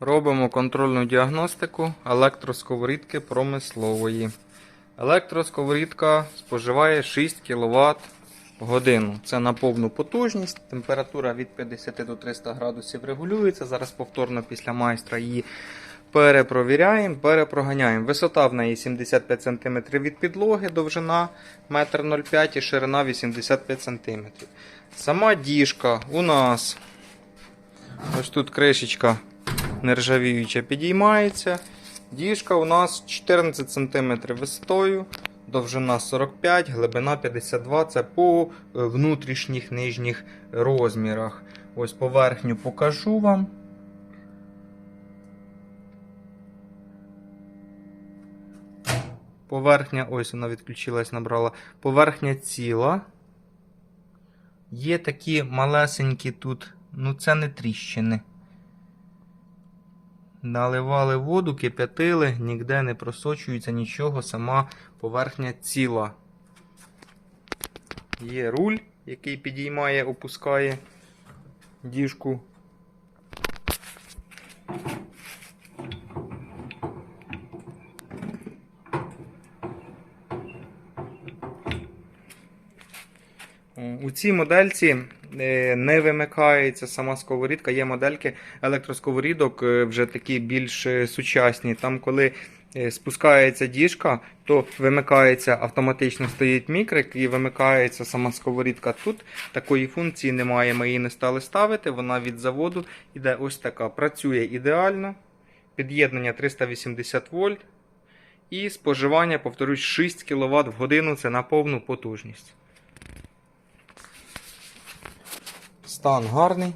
Робимо контрольну діагностику електросковорідки промислової. Електросковорідка споживає 6 кВт годину. Це на повну потужність. Температура від 50 до 300 градусів регулюється. Зараз повторно після майстра її перепровіряємо, перепроганяємо. Висота в неї 75 см від підлоги, довжина 1,05 м і ширина 85 см. Сама діжка у нас ось тут кришечка нержавіюча підіймається. Діжка у нас 14 см висотою, довжина 45, глибина 52 це по е, внутрішніх нижніх розмірах. Ось поверхню покажу вам. Поверхня, ось вона відключилась, набрала. Поверхня ціла. Є такі малесенькі тут, ну це не тріщини. Наливали воду, кип'ятили, ніде не просочується нічого, сама поверхня ціла. Є руль, який підіймає, опускає діжку. У цій модельці е, не вимикається сама сковорідка. Є модельки електросковорідок е, вже такі більш е, сучасні. Там, коли спускається діжка, то вимикається автоматично стоїть мікрик і вимикається сама сковорідка. Тут такої функції немає. Ми її не стали ставити. Вона від заводу іде ось така. Працює ідеально. Під'єднання 380 вольт. І споживання, повторюсь, 6 кВт в годину це на повну потужність. Стан гарний.